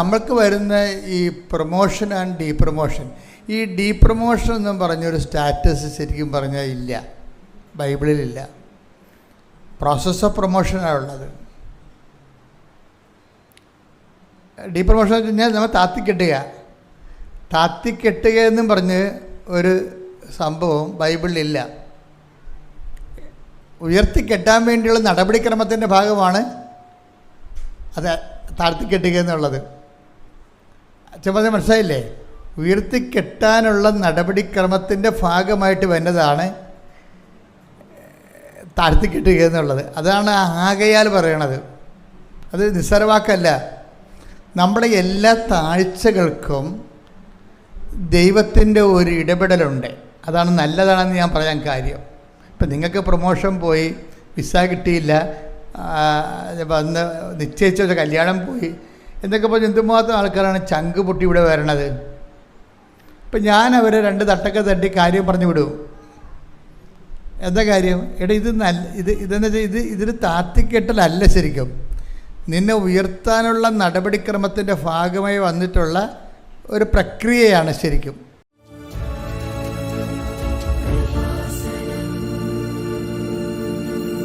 നമ്മൾക്ക് വരുന്ന ഈ പ്രൊമോഷൻ ആൻഡ് ഡീ പ്രൊമോഷൻ ഈ ഡീ പ്രൊമോഷൻ എന്നും പറഞ്ഞൊരു സ്റ്റാറ്റസ് ശരിക്കും പറഞ്ഞാൽ ഇല്ല. ബൈബിളിലില്ല പ്രോസസ് ഓഫ് പ്രൊമോഷനാണ് ഉള്ളത്. ഡീ പ്രൊമോഷൻ എന്ന് കഴിഞ്ഞാൽ നമ്മൾ താത്തിക്കെട്ടുക. താത്തിക്കെട്ടുക എന്നും പറഞ്ഞ് ഒരു സംഭവം ബൈബിളിലില്ല ഉയർത്തിക്കെട്ടാൻ വേണ്ടിയുള്ള നടപടിക്രമത്തിന്റെ ഭാഗമാണ് അത് താഴ്ത്തിക്കെട്ടുക എന്നുള്ളത്. ചുമതല മനസ്സിലായില്ലേ? ഉയർത്തിക്കെട്ടാനുള്ള നടപടിക്രമത്തിന്റെ ഭാഗമായിട്ട് വരുന്നതാണ് താഴ്ത്തിക്കെട്ടുക എന്നുള്ളത്. അതാണ് ആകയാൽ പറയണത്. അത് നിസ്സാരവാക്കല്ല. നമ്മുടെ എല്ലാ താഴ്ചകൾക്കും ദൈവത്തിന്റെ ഒരു ഇടപെടലുണ്ട്. അതാണ് നല്ലതാണെന്ന് ഞാൻ പറയാൻ കാര്യം. ഇപ്പം നിങ്ങൾക്ക് പ്രൊമോഷൻ പോയി വിസ കിട്ടിയില്ല വന്ന് നിശ്ചയിച്ച ഒരു കല്യാണം പോയി എന്നൊക്കെ പറഞ്ഞ് എന്തുമാത്രം ആൾക്കാരാണ് ചങ്ക് പൊട്ടി ഇവിടെ വരണത്? ഇപ്പം ഞാൻ അവരെ രണ്ട് തട്ടൊക്കെ തട്ടി കാര്യം പറഞ്ഞു വിടും. എന്താ കാര്യം? എടാ ഇത് നല്ല ഇത് ഇതെന്ന് വെച്ചാൽ ഇത് ഇതിന് താത്തിക്കെട്ടലല്ല ശരിക്കും. നിന്നെ ഉയർത്താനുള്ള നടപടിക്രമത്തിന്റെ ഭാഗമായി വന്നിട്ടുള്ള ഒരു പ്രക്രിയയാണ് ശരിക്കും.